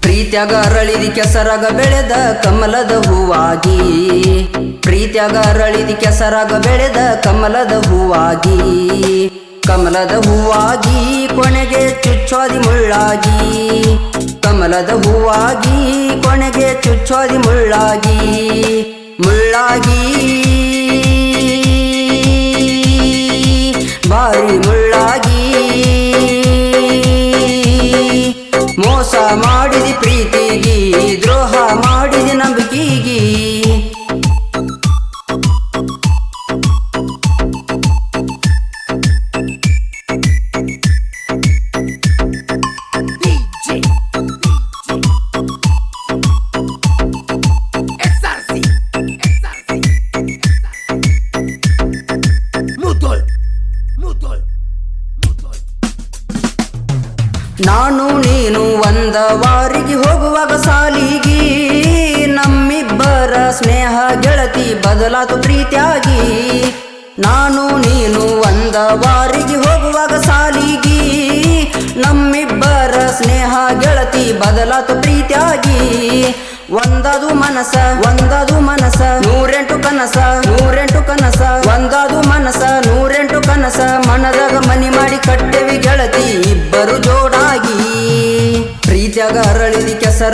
ಪ್ರೀತ್ಯಾಗ ಅರಳಿದಿ ಕೆಸರಾಗ ಬೆಳೆದ ಕಮಲದ ಹೂವಾಗಿ. ಪ್ರೀತ್ಯಾಗ ಅರಳಿದಿ ಕೆಸರಾಗ ಬೆಳೆದ ಕಮಲದ ಹೂವಾಗಿ. ಕಮಲದ ಹೂವಾಗಿ ಕೊನೆಗೆ ಚುಚ್ಚೋದಿ ಮುಳ್ಳಾಗಿ. ಕಮಲದ ಹೂವಾಗಿ ಕೊನೆಗೆ ಚುಚ್ಚೋದಿ ಮುಳ್ಳಾಗಿ. ಮುಳ್ಳಾಗಿ. প্রীতি গীত ನಾನು ನೀನು ಒಂದ ವಾರಿಗೆ ಹೋಗುವಾಗ ಸಾಲಿಗಿ. ನಮ್ಮಿಬ್ಬರ ಸ್ನೇಹ ಗೆಳತಿ ಬದಲಾತು ಪ್ರೀತಿಯಾಗಿ. ನಾನು ನೀನು ಒಂದ ವಾರಿಗೆ ಹೋಗುವಾಗ ಸಾಲಿಗಿ. ನಮ್ಮಿಬ್ಬರ ಸ್ನೇಹ ಗೆಳತಿ ಬದಲಾತು ಪ್ರೀತಿಯಾಗಿ. ಒಂದದು ಮನಸ ಒಂದದು ಮನಸ, ನೂರೆಂಟು ಕನಸ ನೂರೆಂಟು ಕನಸ, ಒಂದದು ಮನಸ, ನೂರೆಂಟು ಕನಸ, ಮನದಾಗ ಮನಿ ಮಾಡಿ ಕಟ್ಟೆವಿ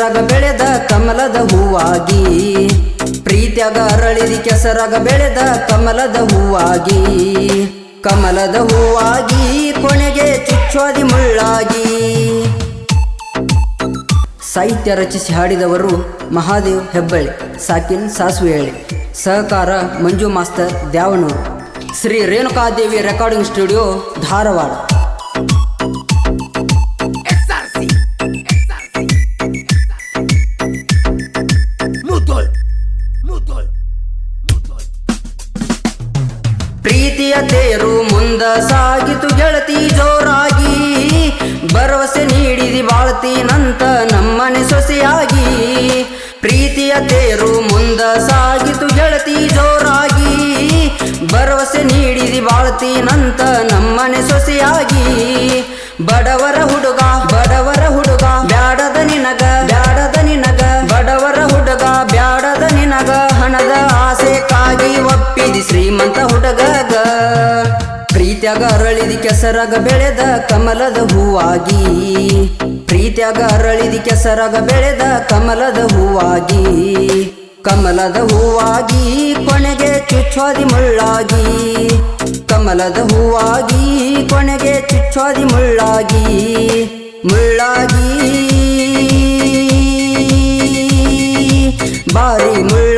ಕೆಸರಾಗ ಬೆಳೆದ ಕಮಲದ ಹೂವಾಗಿ, ಪ್ರೀತಿಯಾಗ ಅರಳಿದಿ ಕೆಸರಾಗ ಬೆಳೆದ ಕಮಲದ ಹೂವಾಗಿ ಕಮಲದ ಹೂವಾಗಿ ಕೊನೆಗೆ ಚುಚ್ಚೋದಿ ಮುಳ್ಳಾಗಿ. ಸಾಹಿತ್ಯ ರಚಿಸಿ ಹಾಡಿದವರು ಮಹಾದೇವ್ ಹೆಬ್ಬಳ್ಳಿ, ಸಾಕಿನ್ ಸಾಸುವೇಳಿ, ಸಹಕಾರ Manju master Dyavanuru. Shri Renukadevi recording studio Dharwad. ಪ್ರೀತಿಯ ತೇರು ಮುಂದ ಸಾಗಿತು ಗೆಳತಿ ಜೋರಾಗಿ. ಭರವಸೆ ನೀಡಿದಿ ಬಾಳ್ತೀನಂತ ನಮ್ಮನೆ ಸೊಸೆಯಾಗಿ. ಪ್ರೀತಿಯ ತೇರು ಮುಂದ ಸಾಗಿತು ಗೆಳತಿ ಜೋರಾಗಿ. ಭರವಸೆ ನೀಡಿದಿ ಬಾಳ್ತೀನಂತ ನಮ್ಮನೆ ಸೊಸೆಯಾಗಿ. ಬಡವರ ಹುಡುಗ ಪ್ರೀತಿಯಾಗಿ ಒಪ್ಪಿದಿ ಶ್ರೀಮಂತ ಹುಡುಗಾಗ. ಪ್ರೀತ್ಯಾಗ ಅರಳಿದಿ ಕೆಸರಾಗ ಬೆಳೆದ ಕಮಲದ ಹೂವಾಗಿ. ಪ್ರೀತ್ಯಾಗ ಅರಳಿದಿ ಕೆಸರಾಗ ಬೆಳೆದ ಕಮಲದ ಹೂವಾಗಿ. ಕಮಲದ ಹೂವಾಗಿ ಕೊನೆಗೆ ಚುಚ್ಚೋದಿ ಮುಳ್ಳಾಗಿ. ಕಮಲದ ಹೂವಾಗಿ ಕೊನೆಗೆ ಚುಚ್ಚೋದಿ ಮುಳ್ಳಾಗಿ. ಮುಳ್ಳಾಗಿ. ಬಾರಿ ಮುಳ್ಳ